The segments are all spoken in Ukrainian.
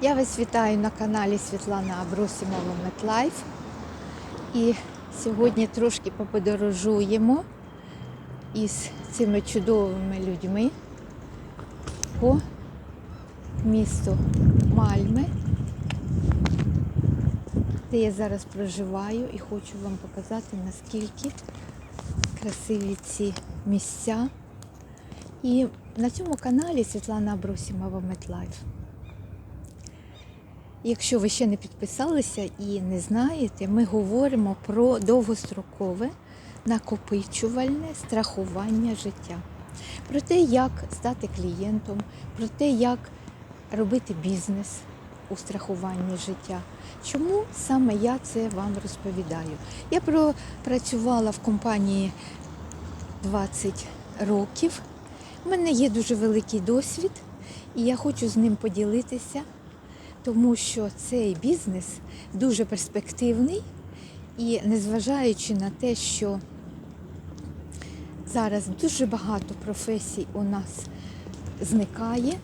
Я вас вітаю на каналі Світлана Абросімова Метлайф. І сьогодні трошки поподорожуємо із цими чудовими людьми по місту Мальми, де я зараз проживаю і хочу вам показати, наскільки красиві ці місця. І на цьому каналі Світлана Абросімова Метлайф. Якщо ви ще не підписалися і не знаєте, ми говоримо про довгострокове накопичувальне страхування життя, про те, як стати клієнтом, про те, як робити бізнес у страхуванні життя. Чому саме я це вам розповідаю? Я пропрацювала в компанії 20 років. У мене є дуже великий досвід, і я хочу з ним поділитися тому що цей бізнес дуже перспективний і незважаючи на те, що зараз дуже багато професій у нас зникає,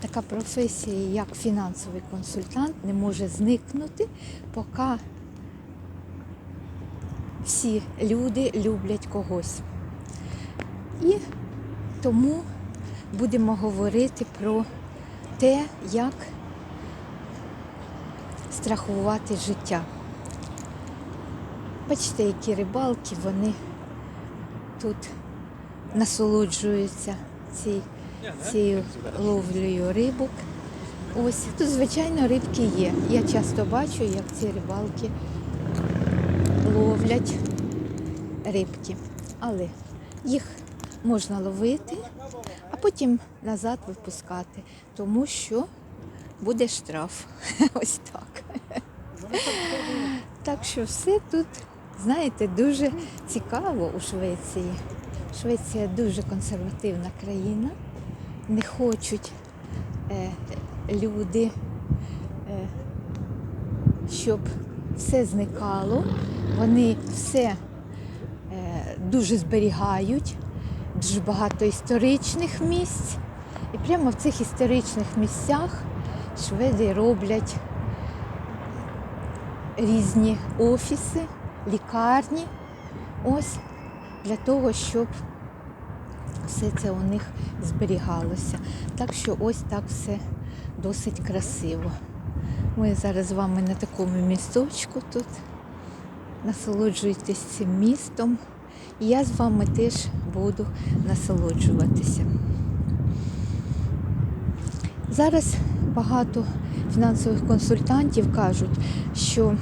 така професія, як фінансовий консультант, не може зникнути, поки всі люди люблять когось. І тому будемо говорити про те, як страхувати життя. Бачите, які рибалки, вони тут насолоджуються ці, цією ловлею рибок. Ось тут, звичайно, рибки є. Я часто бачу, як ці рибалки ловлять рибки. Але їх можна ловити, а потім назад випускати, тому що буде штраф. Ось так. Так що все тут, знаєте, дуже цікаво у Швеції. Швеція дуже консервативна країна. Не хочуть е, люди, е, щоб все зникало. Вони все е, дуже зберігають, дуже багато історичних місць. І прямо в цих історичних місцях шведи роблять різні офіси, лікарні. Ось для того, щоб все це у них зберігалося. Так що ось так все досить красиво. Ми зараз з вами на такому місточку тут. Насолоджуйтесь цим містом. І я з вами теж буду насолоджуватися. Зараз багато фінансових консультантів кажуть, що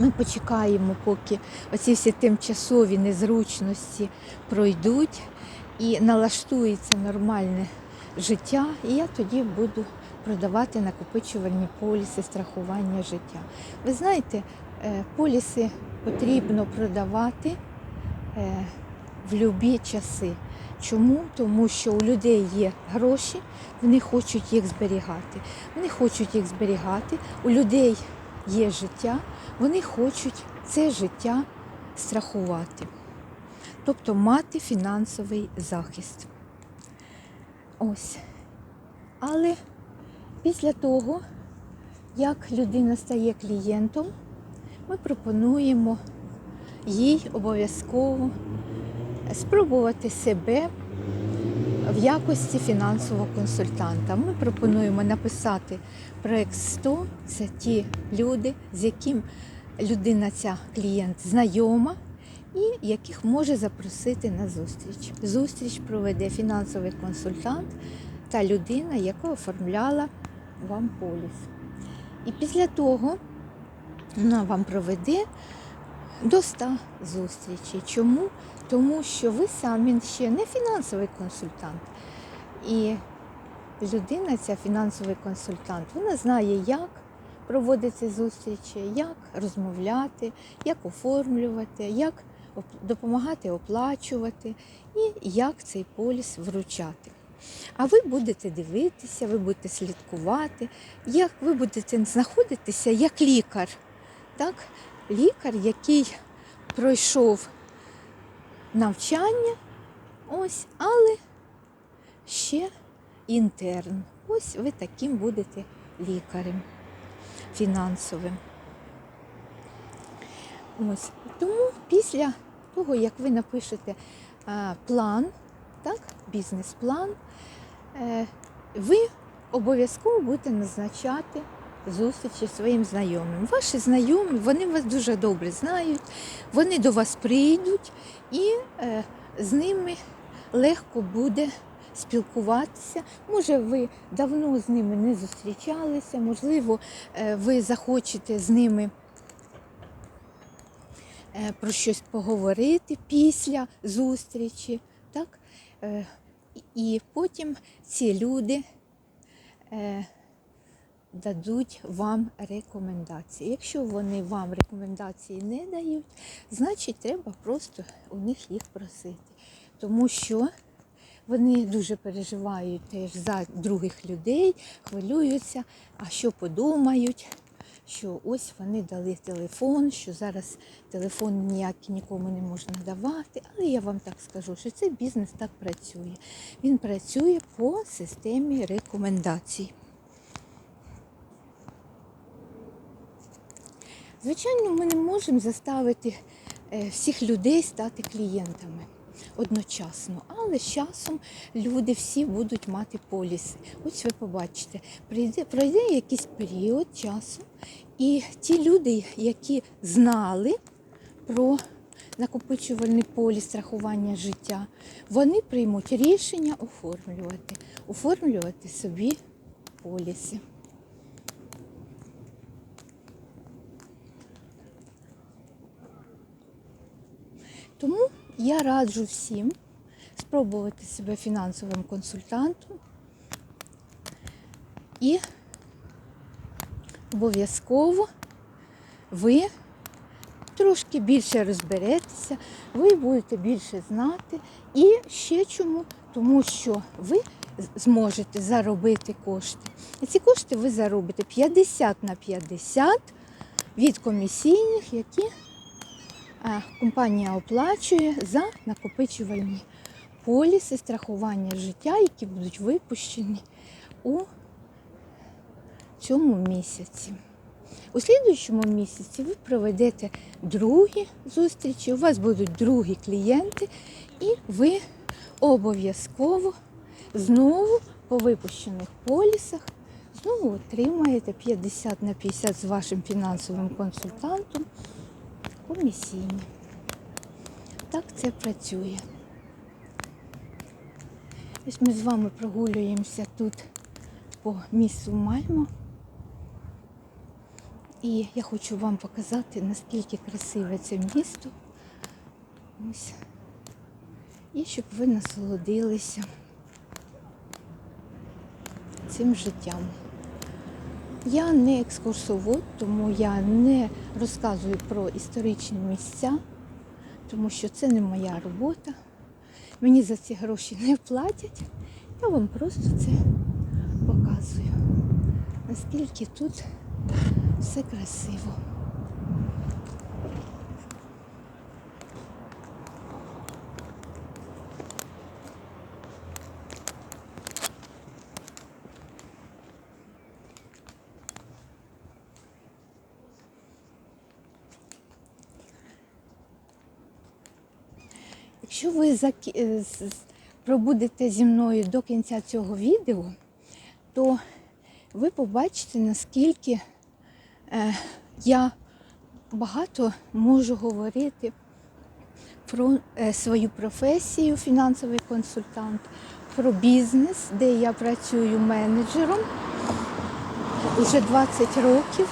ми почекаємо, поки оці всі тимчасові незручності пройдуть і налаштується нормальне життя, і я тоді буду продавати накопичувальні поліси страхування життя. Ви знаєте, е, поліси потрібно продавати е, в будь-які часи. Чому? Тому що у людей є гроші, вони хочуть їх зберігати. Вони хочуть їх зберігати. У людей є життя, вони хочуть це життя страхувати. Тобто мати фінансовий захист. Ось. Але після того, як людина стає клієнтом, ми пропонуємо їй обов'язково спробувати себе в якості фінансового консультанта. Ми пропонуємо написати проект 100. Це ті люди, з яким людина, ця клієнт знайома і яких може запросити на зустріч. Зустріч проведе фінансовий консультант та людина, яка оформляла вам поліс. І після того вона вам проведе до 100 зустрічей. Чому? Тому що ви самі ще не фінансовий консультант. І людина, ця фінансовий консультант, вона знає, як проводити зустрічі, як розмовляти, як оформлювати, як допомагати оплачувати і як цей поліс вручати. А ви будете дивитися, ви будете слідкувати, як ви будете знаходитися як лікар. Так? Лікар, який пройшов навчання, ось, але ще інтерн. Ось ви таким будете лікарем фінансовим. Ось. Тому після того, як ви напишете план, так, бізнес-план, е, ви обов'язково будете назначати зустрічі своїм знайомим. Ваші знайомі, вони вас дуже добре знають, вони до вас прийдуть і е, з ними легко буде спілкуватися. Може, ви давно з ними не зустрічалися, можливо, е, ви захочете з ними е, про щось поговорити після зустрічі. Так? Е, І потім ці люди е, дадуть вам рекомендації. Якщо вони вам рекомендації не дають, значить треба просто у них їх просити. Тому що вони дуже переживають теж за других людей, хвилюються, а що подумають, що ось вони дали телефон, що зараз телефон ніякий нікому не можна давати. Але я вам так скажу, що цей бізнес так працює. Він працює по системі рекомендацій. Звичайно, ми не можемо заставити е, всіх людей стати клієнтами одночасно, але з часом люди всі будуть мати поліси. Ось ви побачите, прийде, пройде якийсь період часу, і ті люди, які знали про накопичувальний поліс страхування життя, вони приймуть рішення оформлювати, оформлювати собі поліси. Тому я раджу всім спробувати себе фінансовим консультантом і обов'язково ви трошки більше розберетеся, ви будете більше знати. І ще чому? Тому що ви зможете заробити кошти. І ці кошти ви заробите 50 на 50 від комісійних, які компанія оплачує за накопичувальні поліси страхування життя, які будуть випущені у цьому місяці. У слідуючому місяці ви проведете другі зустрічі, у вас будуть другі клієнти, і ви обов'язково знову по випущених полісах знову отримаєте 50 на 50 з вашим фінансовим консультантом комісійні. Так це працює. Ось ми з вами прогулюємося тут по місту Мальмо. І я хочу вам показати, наскільки красиве це місто. Ось. І щоб ви насолодилися цим життям. Я не екскурсовод, тому я не розказую про історичні місця, тому що це не моя робота. Мені за ці гроші не платять. Я вам просто це показую. Наскільки тут все красиво. Якщо ви е, пробудете зі мною до кінця цього відео, то ви побачите, наскільки е, я багато можу говорити про е, свою професію, фінансовий консультант, про бізнес, де я працюю менеджером уже 20 років,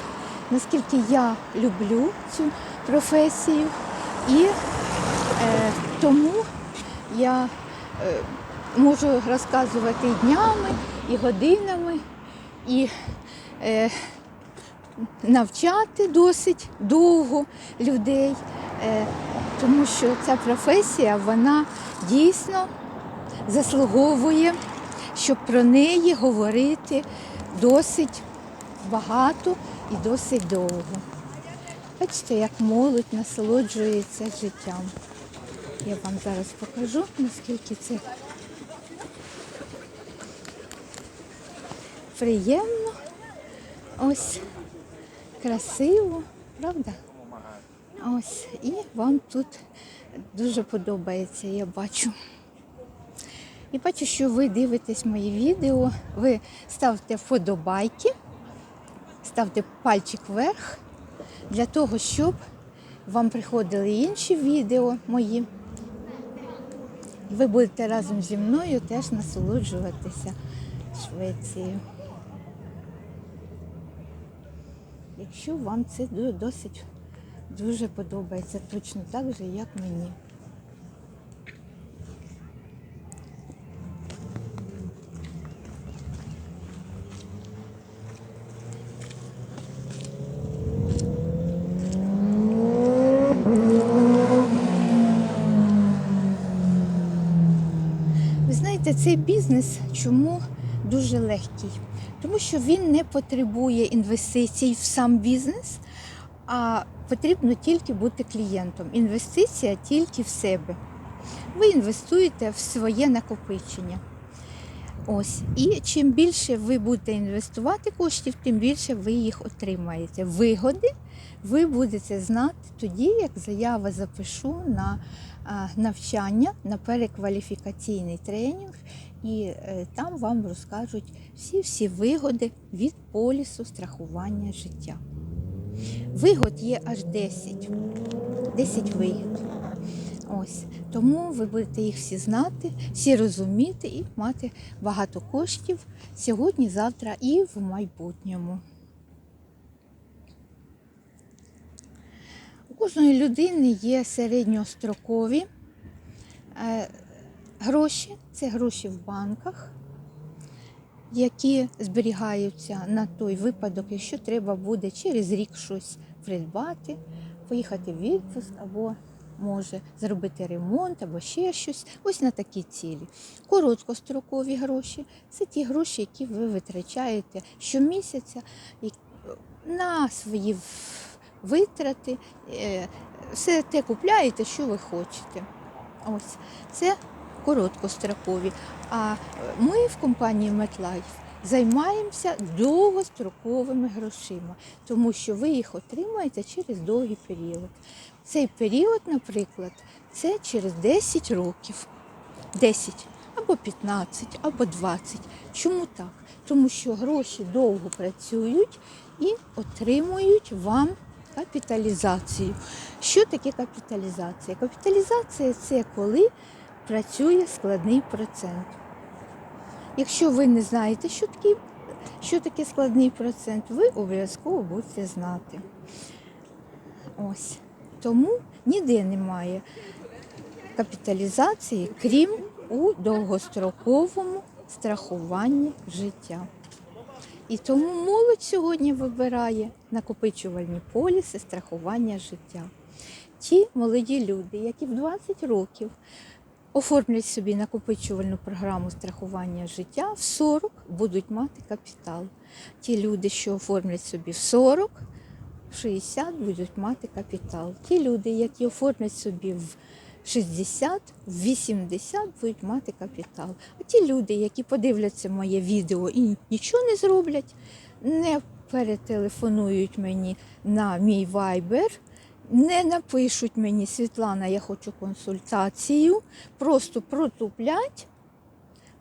наскільки я люблю цю професію. І тому я е, можу розказувати і днями, і годинами, і е, навчати досить довго людей, е, тому що ця професія вона дійсно заслуговує, щоб про неї говорити досить багато і досить довго. Бачите, як молодь насолоджується життям. Я вам зараз покажу, наскільки це приємно Ось красиво, правда? Ось, і вам тут дуже подобається, я бачу. І бачу, що ви дивитесь мої відео, ви ставте вподобайки, ставте пальчик вверх для того, щоб вам приходили інші відео мої. Ви будете разом зі мною теж насолоджуватися Швецією. Якщо вам це досить дуже подобається, точно так же, як мені. Ви знаєте, цей бізнес чому дуже легкий? Тому що він не потребує інвестицій в сам бізнес, а потрібно тільки бути клієнтом. Інвестиція тільки в себе. Ви інвестуєте в своє накопичення. Ось. І чим більше ви будете інвестувати коштів, тим більше ви їх отримаєте. Вигоди ви будете знати тоді, як заява запишу на навчання, на перекваліфікаційний тренінг, і е, там вам розкажуть всі-всі вигоди від полісу страхування життя. Вигод є аж 10. 10 вигід. Ось тому ви будете їх всі знати, всі розуміти і мати багато коштів сьогодні, завтра і в майбутньому. Кожної людини є середньострокові е, гроші, це гроші в банках, які зберігаються на той випадок, якщо треба буде через рік щось придбати, поїхати в відпуск або може зробити ремонт або ще щось. Ось на такі цілі. Короткострокові гроші це ті гроші, які ви витрачаєте щомісяця і- на свої витрати. Е, Все те купляєте, що ви хочете. Ось це короткострокові. А е, ми в компанії MetLife займаємося довгостроковими грошима, тому що ви їх отримаєте через довгий період. Цей період, наприклад, це через 10 років. 10 або 15, або 20. Чому так? Тому що гроші довго працюють і отримують вам капіталізацію. Що таке капіталізація? Капіталізація це коли працює складний процент. Якщо ви не знаєте, що таке, що таке складний процент, ви обов'язково будете знати. Ось. Тому ніде немає капіталізації, крім у довгостроковому страхуванні життя. І тому молодь сьогодні вибирає накопичувальні поліси страхування життя. Ті молоді люди, які в 20 років оформлять собі накопичувальну програму страхування життя, в 40 будуть мати капітал. Ті люди, що оформлять собі в 40, в 60 будуть мати капітал. Ті люди, які оформлять собі в 60, 80 будуть мати капітал. А ті люди, які подивляться моє відео і нічого не зроблять, не перетелефонують мені на мій вайбер, не напишуть мені Світлана, я хочу консультацію, просто протуплять,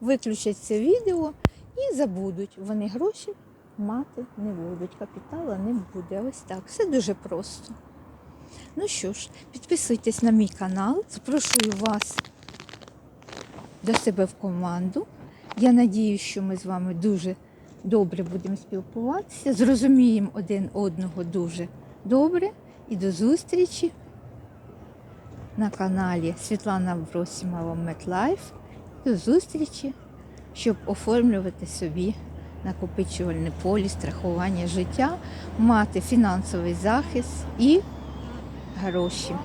виключать це відео і забудуть. Вони гроші мати не будуть, капітала не буде. Ось так. Все дуже просто. Ну що ж, підписуйтесь на мій канал, запрошую вас до себе в команду. Я надію, що ми з вами дуже добре будемо спілкуватися, зрозуміємо один одного дуже добре. І до зустрічі на каналі Світлана Абросімова MetLife. До зустрічі, щоб оформлювати собі накопичувальне полі, страхування життя, мати фінансовий захист і гроші.